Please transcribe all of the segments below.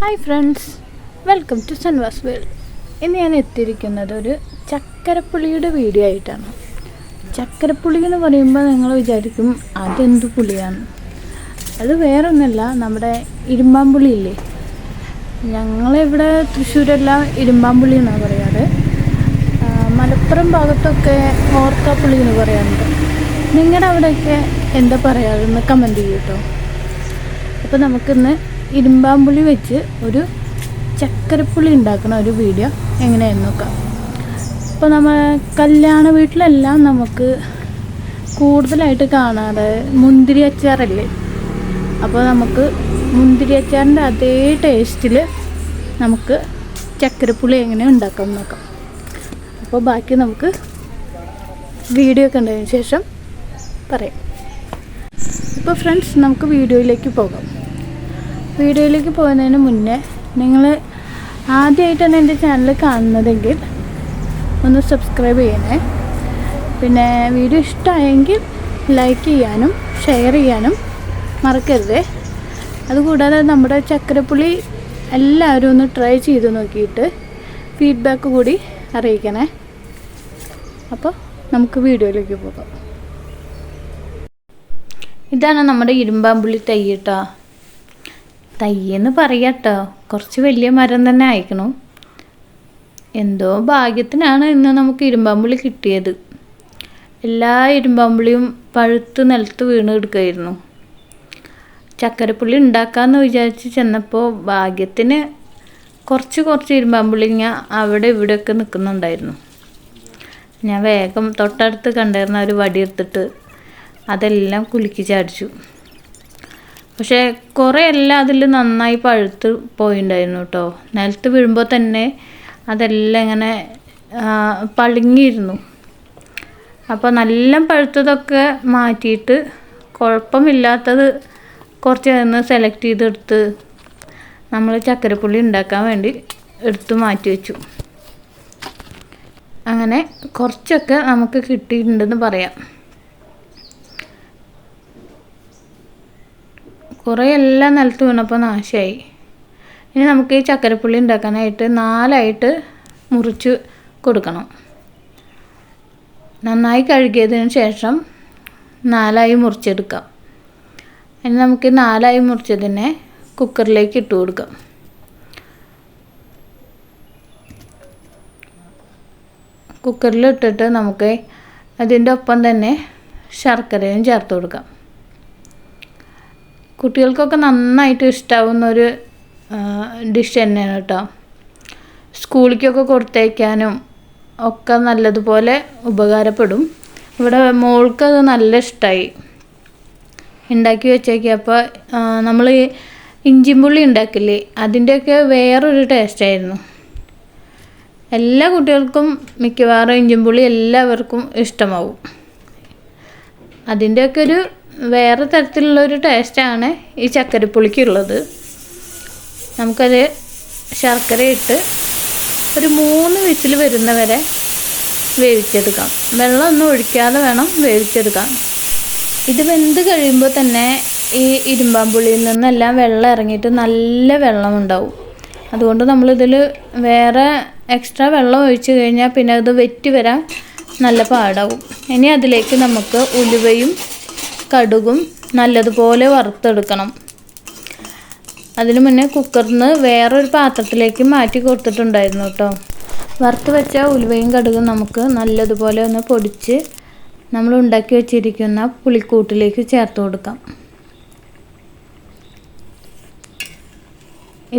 Hi friends welcome to Sunvas world ഇന്ന് ഞാൻ എത്തിയിരിക്കുന്നത് ഒരു ചക്കരപ്പുളിയുടെ വീഡിയോ ആയിട്ടാണ്. ചക്കരപ്പുളി എന്ന് പറയുമ്പോൾ നിങ്ങൾ വിചാരിക്കും അതെന്ത് പുളിയാണ്? അത് വേറൊന്നുമല്ല നമ്മുടെ ഇരുമ്പാമ്പുളി ഇല്ലേ? ഞങ്ങളിവിടെ തൃശ്ശൂരെല്ലാം ഇരുമ്പാമ്പുളി എന്നാണ് പറയാറ്. മലപ്പുറം ഭാഗത്തൊക്കെ ഓർക്കാപ്പുളി എന്ന് പറയാറുണ്ട്. നിങ്ങളുടെ അവിടെയൊക്കെ എന്താ പറയാറെന്ന് കമന്റ് ചെയ്യൂട്ടോ അപ്പോൾ നമുക്കിന്ന് ഇരുമ്പാമ്പുളി വെച്ച് ഒരു ചക്കരപ്പുളി ഉണ്ടാക്കുന്ന ഒരു വീഡിയോ എങ്ങനെയാണെന്ന് നോക്കാം. ഇപ്പോൾ നമ്മൾ കല്യാണ വീട്ടിലെല്ലാം നമുക്ക് കൂടുതലായിട്ട് കാണാറ് മുന്തിരി അച്ചാറല്ലേ? അപ്പോൾ നമുക്ക് മുന്തിരി അച്ചാറിന്റെ അതേ ടേസ്റ്റിൽ നമുക്ക് ചക്കരപ്പുളി എങ്ങനെ ഉണ്ടാക്കാം നോക്കാം. അപ്പോൾ ബാക്കി നമുക്ക് വീഡിയോ കണ്ടതിന് ശേഷം പറയാം. ഇപ്പോൾ ഫ്രണ്ട്സ് നമുക്ക് വീഡിയോയിലേക്ക് പോകാം. വീഡിയോയിലേക്ക് പോകുന്നതിന് മുന്നേ നിങ്ങൾ ആദ്യമായിട്ടാണ് എന്റെ ചാനൽ കാണുന്നതെങ്കിൽ ഒന്ന് സബ്സ്ക്രൈബ് ചെയ്യണേ. പിന്നെ വീഡിയോ ഇഷ്ടമായെങ്കിൽ ലൈക്ക് ചെയ്യാനും ഷെയർ ചെയ്യാനും മറക്കരുതേ. അതുകൂടാതെ നമ്മുടെ ചക്കരപ്പുളി എല്ലാവരും ഒന്ന് ട്രൈ ചെയ്ത് നോക്കിയിട്ട് ഫീഡ്ബാക്ക് കൂടി അറിയിക്കണേ. അപ്പോൾ നമുക്ക് വീഡിയോയിലേക്ക് പോകാം. ഇതാണ് നമ്മുടെ ഇരുമ്പാമ്പുള്ളി തൈ കേട്ടോ. തയ്യെന്ന് പറയട്ടോ. കുറച്ച് വലിയ മരം തന്നെ അയക്കണം എന്തോ ഭാഗ്യത്തിനാണ് ഇന്ന് നമുക്ക് ഇരുമ്പാമ്പുളി കിട്ടിയത്. എല്ലാ ഇരുമ്പാമ്പുളിയും പഴുത്ത് നിലത്ത് വീണ് എടുക്കുമായിരുന്നു ചക്കരപ്പുള്ളി ഉണ്ടാക്കാമെന്ന് വിചാരിച്ച് ചെന്നപ്പോൾ ഭാഗ്യത്തിന് കുറച്ച് കുറച്ച് ഇരുമ്പാമ്പുള്ളിങ്ങ അവിടെ ഇവിടെയൊക്കെ നിൽക്കുന്നുണ്ടായിരുന്നു. ഞാൻ വേഗം തൊട്ടടുത്ത് കണ്ടിരുന്ന ഒരു വടിയെടുത്തിട്ട് അതെല്ലാം കുലുക്കി ചാടിച്ചു. പക്ഷേ കുറേ എല്ലാം അതിൽ നന്നായി പഴുത്ത് പോയിണ്ടായിരുന്നു കേട്ടോ നിലത്ത് വീഴുമ്പോൾ തന്നെ അതെല്ലാം ഇങ്ങനെ പളിങ്ങിയിരുന്നു. അപ്പോൾ നല്ല പഴുത്തതൊക്കെ മാറ്റിയിട്ട് കുഴപ്പമില്ലാത്തത് കുറച്ച് നിന്ന് സെലക്ട് ചെയ്തെടുത്ത് നമ്മൾ ചക്കരപ്പുള്ളി ഉണ്ടാക്കാൻ വേണ്ടി എടുത്ത് മാറ്റി വെച്ചു. അങ്ങനെ കുറച്ചൊക്കെ നമുക്ക് കിട്ടിയിട്ടുണ്ടെന്ന് പറയാം. കുറേ എല്ലാം നിലത്ത് വീണപ്പോൾ നാശമായി. ഇനി നമുക്ക് ഈ ചക്കരപ്പുള്ളി ഉണ്ടാക്കാനായിട്ട് നാലായിട്ട് മുറിച്ച് കൊടുക്കണം. നന്നായി കഴുകിയതിന് ശേഷം നാലായി മുറിച്ചെടുക്കാം. ഇനി നമുക്ക് നാലായി മുറിച്ചതിനെ കുക്കറിലേക്ക് ഇട്ട് കൊടുക്കാം. കുക്കറിൽ ഇട്ടിട്ട് നമുക്ക് അതിന്റെ ഒപ്പം തന്നെ ശർക്കരയും ചേർത്ത് കൊടുക്കാം. കുട്ടികൾക്കൊക്കെ നന്നായിട്ട് ഇഷ്ടാവുന്ന ഒരു ഡിഷ് തന്നെയാണ് കേട്ടോ. സ്കൂളിലേക്കൊക്കെ കൊടുത്തയക്കാനും ഒക്കെ നല്ലതുപോലെ ഉപകാരപ്പെടും. ഇവിടെ മോൾക്ക് അത് നല്ല ഇഷ്ടമായി ഉണ്ടാക്കി വെച്ചേക്കപ്പോൾ നമ്മൾ ഇഞ്ചിമ്പുള്ളി ഉണ്ടാക്കില്ലേ അതിന്റെയൊക്കെ വേറൊരു ടേസ്റ്റായിരുന്നു എല്ലാ കുട്ടികൾക്കും മിക്കവാറും ഇഞ്ചിമ്പുള്ളി എല്ലാവർക്കും ഇഷ്ടമാവും. അതിന്റെയൊക്കെ ഒരു വേറെ തരത്തിലുള്ളൊരു ടേസ്റ്റാണ് ഈ ചക്കരപ്പുളിക്കുള്ളത്. നമുക്കത് ശർക്കര ഇട്ട് ഒരു മൂന്ന് വിസിൽ വരുന്നവരെ വേവിച്ചെടുക്കാം. വെള്ളമൊന്നും ഒഴിക്കാതെ വേണം വേവിച്ചെടുക്കാം ഇത് വെന്ത് കഴിയുമ്പോൾ തന്നെ ഈ ഇരുമ്പാമ്പുള്ളിയിൽ നിന്നെല്ലാം വെള്ളം ഇറങ്ങിയിട്ട് നല്ല വെള്ളം ഉണ്ടാവും അതുകൊണ്ട് നമ്മളിതിൽ വേറെ എക്സ്ട്രാ വെള്ളം ഒഴിച്ചു കഴിഞ്ഞാൽ പിന്നെ അത് വെറ്റി വരാൻ നല്ല പാടാവും. ഇനി അതിലേക്ക് നമുക്ക് ഉലുവയും കടുകും നല്ലതുപോലെ വറുത്തെടുക്കണം. അതിനു മുന്നേ കുക്കറിൽ നിന്ന് വേറൊരു പാത്രത്തിലേക്ക് മാറ്റി കൊടുത്തിട്ടുണ്ടായിരുന്നു കേട്ടോ. വറുത്ത് വെച്ച ഉലുവയും കടുകും നമുക്ക് നല്ലതുപോലെ ഒന്ന് പൊടിച്ച് നമ്മൾ ഉണ്ടാക്കി വെച്ചിരിക്കുന്ന പുളിക്കൂട്ടിലേക്ക് ചേർത്ത് കൊടുക്കാം.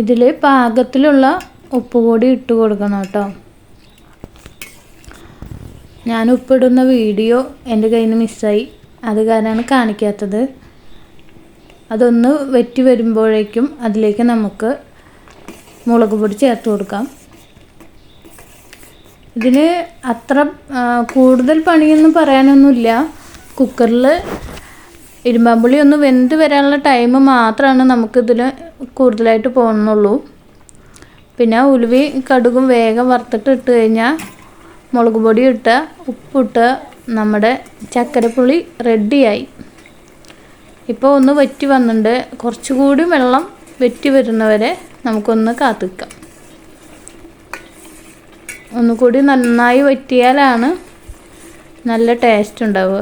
ഇതിൽ പാകത്തിലുള്ള ഉപ്പ് കൂടി ഇട്ട് കൊടുക്കണം കേട്ടോ. ഞാൻ ഉപ്പിടുന്ന വീഡിയോ എന്റെ കയ്യിൽ നിന്ന് മിസ്സായി അത് കാരണമാണ് കാണിക്കാത്തത്. അതൊന്ന് വെറ്റി വരുമ്പോഴേക്കും അതിലേക്ക് നമുക്ക് മുളക് പൊടി ചേർത്ത് കൊടുക്കാം. ഇതിന് അത്ര കൂടുതൽ പണിയൊന്നും പറയാനൊന്നുമില്ല. കുക്കറിൽ ഇരുമ്പാമ്പുളി ഒന്ന് വെന്ത് വരാനുള്ള ടൈം മാത്രമാണ് നമുക്കിതിൽ കൂടുതലായിട്ട് പോകുന്നുള്ളൂ. പിന്നെ ഉലുവി കടുകും വേഗം വറുത്തിട്ട് ഇട്ട് കഴിഞ്ഞാൽ മുളക് പൊടി ഇട്ട് ഉപ്പിട്ട് നമ്മുടെ ചക്കരപ്പുളി റെഡിയായി. ഇപ്പോൾ ഒന്ന് വറ്റി വന്നിട്ടുണ്ട് കുറച്ചുകൂടി വെള്ളം വെറ്റി വരുന്നവരെ നമുക്കൊന്ന് കാത്തിക്കാം. ഒന്നുകൂടി നന്നായി വറ്റിയാലാണ് നല്ല ടേസ്റ്റ് ഉണ്ടാവുക.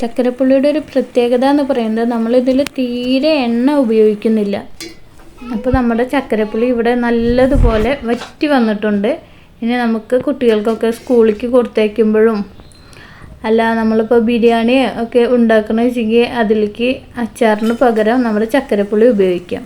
ചക്കരപ്പുള്ളിയുടെ ഒരു പ്രത്യേകത എന്ന് പറയുന്നത് നമ്മളിതിൽ തീരെ എണ്ണ ഉപയോഗിക്കുന്നില്ല. അപ്പോൾ നമ്മുടെ ചക്കരപ്പുളി ഇവിടെ നല്ലതുപോലെ വറ്റി വന്നിട്ടുണ്ട്. ഇനി നമുക്ക് കുട്ടികൾക്കൊക്കെ സ്കൂളിലേക്ക് കൊടുത്തേക്കുമ്പോഴും അല്ല നമ്മളിപ്പോൾ ബിരിയാണി ഒക്കെ ഉണ്ടാക്കണമെന്ന് വെച്ചെങ്കിൽ അതിലേക്ക് അച്ചാറിന് പകരം നമ്മൾ ചക്കരപ്പുളി ഉപയോഗിക്കാം.